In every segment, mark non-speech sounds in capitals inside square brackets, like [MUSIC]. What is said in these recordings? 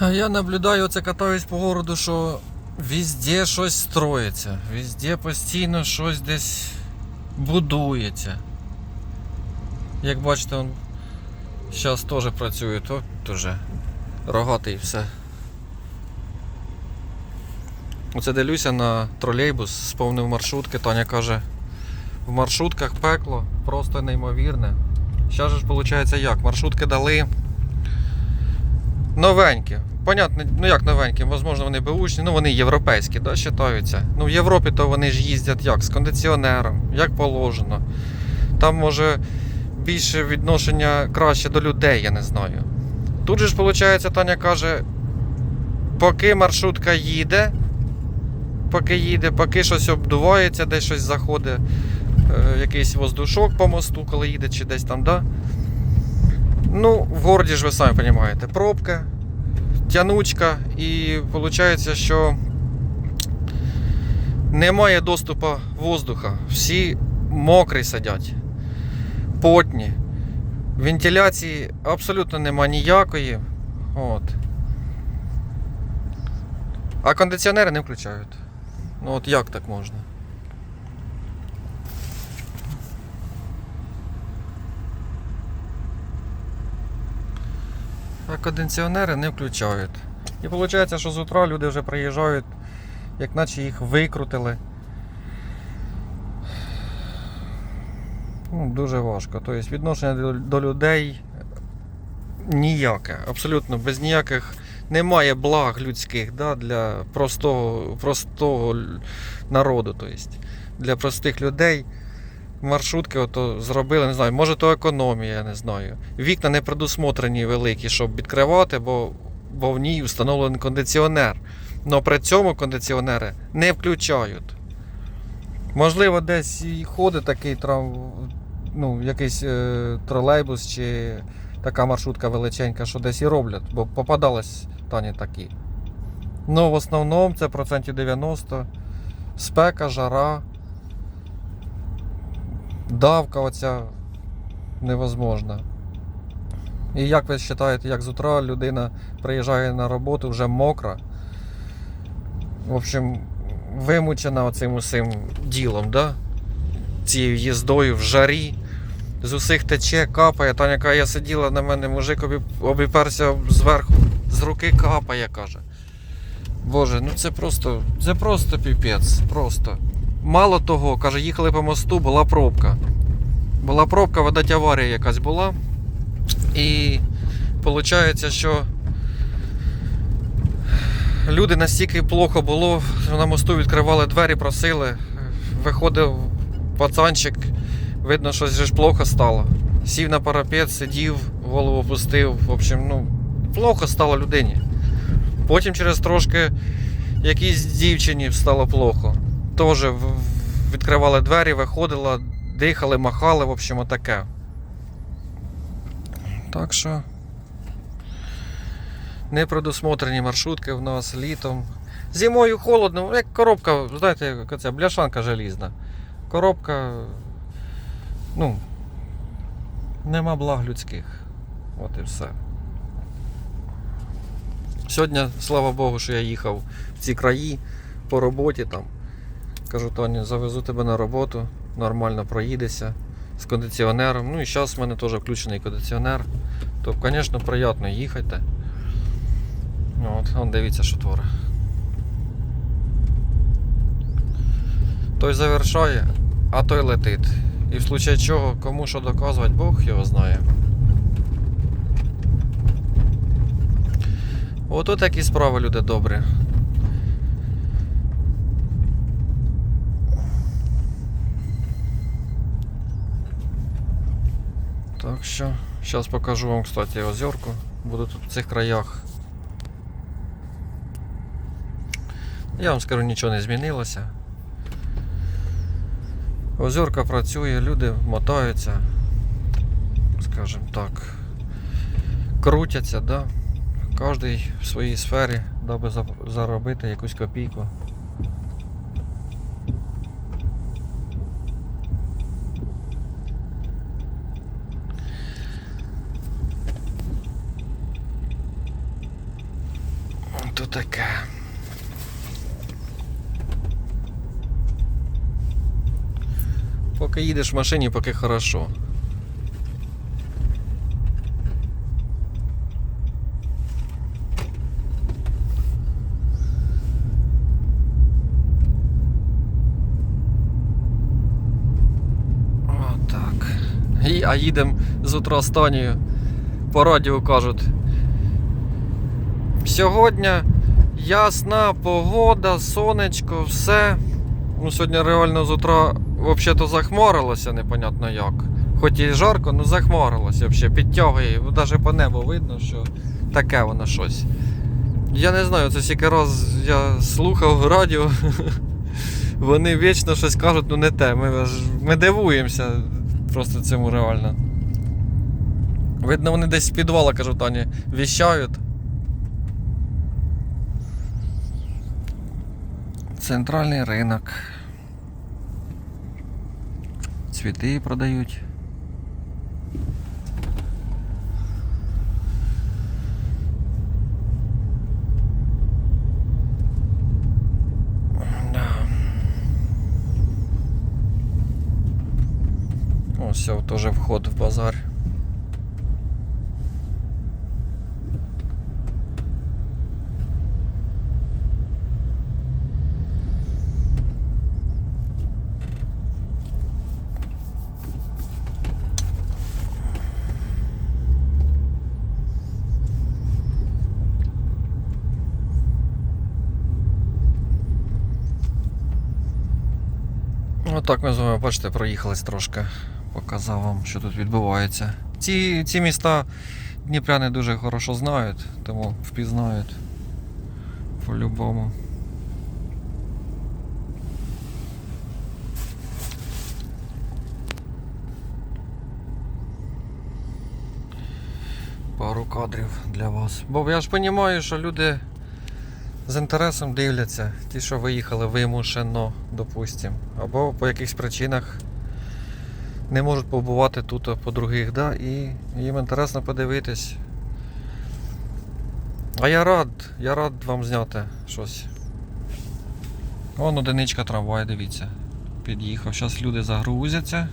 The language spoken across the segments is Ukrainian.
Я наблюдаю, оце катаюсь по городу, що везде щось строїться, везде постійно щось десь будується. Як бачите, он зараз теж працює, то дуже рогатий все. Оце дивлюся на тролейбус, сповнив маршрутки. Таня каже, в маршрутках пекло просто неймовірне. Зараз ж виходить як? Маршрутки дали новенькі. Понятно, ну як новенькі, можливо, вони беушні, ну вони європейські, да, вважаються. Ну в Європі то вони ж їздять як? З кондиціонером, як положено. Там може більше відношення краще до людей, я не знаю. Тут же ж виходить, Таня каже, поки маршрутка їде, поки їде, поки щось обдувається, десь щось заходить, е, якийсь воздушок по мосту, коли їде, чи десь там, да? Ну, в городі ж ви самі розумієте, пробка, тянучка, і виходить, що немає доступу воздуха. Всі мокрі сидять, потні. Вентиляції абсолютно нема ніякої. От. А кондиціонери не включають. Ну от як так можна? А кондиціонери не включають. І виходить, що з утра люди вже приїжджають, як наче їх викрутили. Ну, дуже важко. Тобто відношення до, людей ніяке. Абсолютно без ніяких немає благ людських да, для простого, простого народу. Тобто, для простих людей. Маршрутки ото зробили, не знаю, може то економія, не знаю. Вікна не предусмотрені великі, щоб відкривати, бо, бо в ній встановлений кондиціонер. Але при цьому кондиціонери не включають. Можливо, десь і ходить такий трав... ну, якийсь е, тролейбус чи така маршрутка величенька, що десь і роблять, бо попадались тані такі. Ну, в основному це процентів 90. Спека, жара, давка оця невозможна. І як ви вважаєте, як з утра людина приїжджає на роботу вже мокра. В общем, вимучена оцим усім ділом, да? цією їздою в жарі. З усіх тече, капає. Таня каже, я сиділа на мене, мужик обіперся зверху, з руки капає, каже. Боже, ну це просто, це просто піпець. Просто. Мало того, каже, їхали по мосту, була пробка. Була пробка, видать, аварія якась була. І виходить, що люди настільки плохо було, що на мосту відкривали двері, просили. Виходив пацанчик, видно, же ж плохо стало. Сів на парапет, сидів, голову опустив. В общем, ну, плохо стало людині. Потім через трошки якійсь дівчині стало плохо. Теж відкривали двері, виходила, дихали, махали, в общем, отаке. Так що. Не предусмотрені маршрутки в нас літом. Зимою холодно, як коробка, знаєте, як це, бляшанка желізна. Коробка. Ну. Нема благ людських. От і все. Сьогодні, слава Богу, що я їхав в ці краї по роботі там. Кажу, Тоні, завезу тебе на роботу, нормально проїдешся з кондиціонером. Ну і зараз в мене теж включений кондиціонер. То, звісно, приємно їхати. От, он дивіться, що творить. Той завершає, а той летить. І в случае чого, кому що доказувати, Бог його знає. Ото такі справи, люди добрі. Так що, зараз покажу вам, кстати, озерку. Буду тут в цих краях. Я вам скажу, нічого не змінилося. Озерка працює, люди мотаються, скажімо так, крутяться, да? Кожен в своїй сфері, даби заробити якусь копійку. То таке. Поки їдеш в машині, поки хорошо. Отак. І, а їдемо з утра Танією. По радіо кажуть. Сьогодні ясна погода, сонечко, все. Ну, сьогодні реально з утра взагалі захмарилося, непонятно як. Хоч і жарко, але захмарилося взагалі, підтягує. Навіть по небу видно, що таке воно щось. Я не знаю, це скільки раз я слухав радіо. [LAUGHS] Вони вічно щось кажуть, ну не те. Ми, ми дивуємося просто цьому реально. Видно, вони десь з підвала, кажу Тані, віщають. Центральний ринок. Цвіти продають. Да. Ось теж вход в базар. Отак ми з вами, бачите, проїхались трошки. Показав вам, що тут відбувається. Ці, ці міста дніпряни дуже хорошо знають, тому впізнають по-любому. Пару кадрів для вас. Бо я ж розумію, що люди з інтересом дивляться, ті, що виїхали вимушено, допустим, або по якихось причинах не можуть побувати тут по других, да? і їм інтересно подивитись. А я рад, я рад вам зняти щось. Вон одиничка трамвай, дивіться. Під'їхав. Зараз люди загрузяться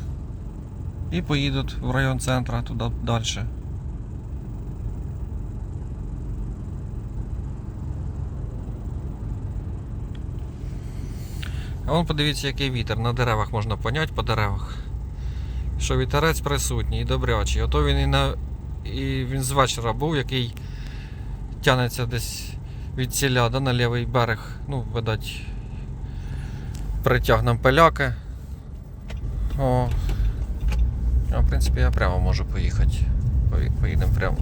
і поїдуть в район центра туди далі. А вон подивіться, який вітер. На деревах можна поняти по деревах. Що вітерець присутній і добрячий. Ото він і на. І він з вечора був, який тянеться десь від ціля да, на лівий берег. Ну, видать, притяг нам пиляки. О. А в принципі я прямо можу поїхати. Поїдемо прямо.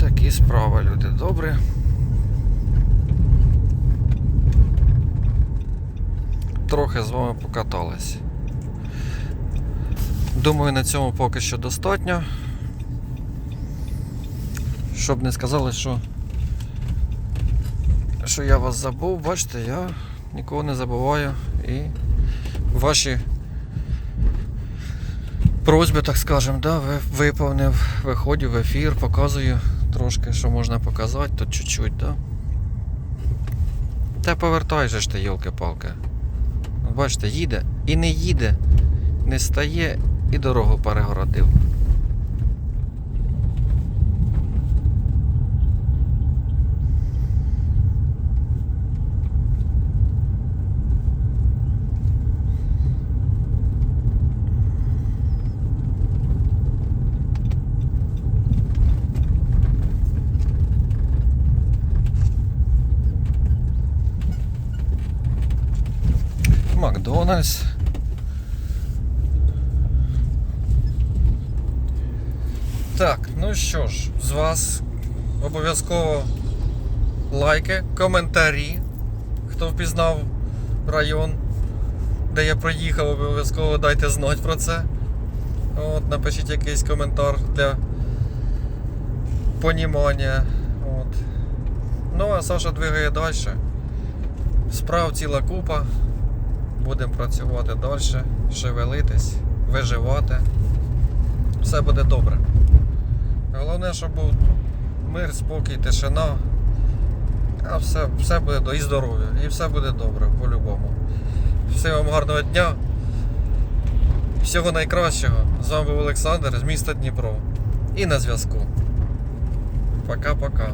Так. Такі справи, люди добре. Трохи з вами покатались. Думаю, на цьому поки що достатньо. Щоб не сказали, що, що я вас забув, бачите, я нікого не забуваю і ваші просьби, так скажем, да, виповнив, виходжу в ефір, показую трошки, що можна показати, тут чуть-чуть, да. Та повертай же ж ти, йолки-палки. Бачите, їде і не їде, не стає і дорогу перегородив. Макдональдс. Так, ну що ж, з вас обов'язково лайки, коментарі, хто впізнав район. де я проїхав, обов'язково дайте знати про це. От, напишіть якийсь коментар для понімання. От. Ну, а Саша двигає далі. Справ ціла купа. Будемо працювати далі, шевелитись, виживати. Все буде добре. Головне, щоб був мир, спокій, тишина. А все, все буде і здоров'я. І все буде добре, по-любому. Всім вам гарного дня. Всього найкращого. З вами був Олександр з міста Дніпро. І на зв'язку. Пока-пока.